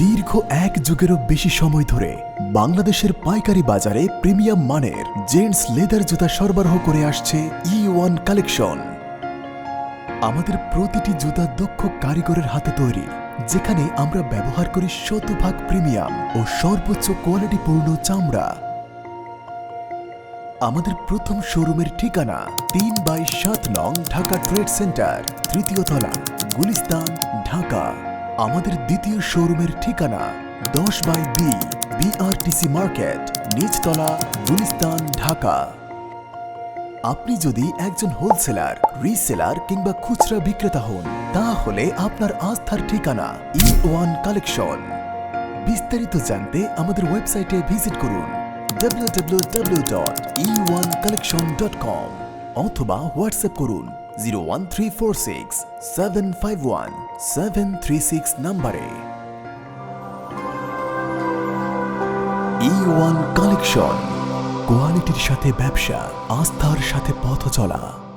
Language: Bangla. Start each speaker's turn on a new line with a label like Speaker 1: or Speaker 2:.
Speaker 1: দীর্ঘ এক যুগেরও বেশি সময় ধরে বাংলাদেশের পাইকারি বাজারে প্রিমিয়াম মানের জেন্টস লেদার জুতা সরবরাহ করে আসছে ই ওয়ান কালেকশন। আমাদের প্রতিটি জুতা দক্ষ কারিগরের হাতে তৈরি, যেখানে আমরা ব্যবহার করি শতভাগ প্রিমিয়াম ও সর্বোচ্চ কোয়ালিটিপূর্ণ চামড়া। আমাদের প্রথম শোরুমের ঠিকানা তিন বাই সাত নং ঢাকা ট্রেড সেন্টার, তৃতীয় তলা, গুলিস্তান, ঢাকা। আমাদের দ্বিতীয় শোরুমের ঠিকানা দশ বাই বি বিআরটিসি মার্কেট নিচতলা, গুলিস্তান, ঢাকা। আপনি যদি একজন হোলসেলার রিসেলার কিংবা খুচরা বিক্রেতা হন, তাহলে আপনার আস্থার ঠিকানা ই ওয়ান কালেকশন বিস্তারিত জানতে আমাদের ওয়েবসাইটে ভিজিট করুন www.e1collection.com অথবা হোয়াটসঅ্যাপ করুন one three four six seven five one seven three six নাম্বারে। ওয়ান কালেকশন কোয়ালিটির সাথে ব্যবসা, আস্থার সাথে পথ চলা।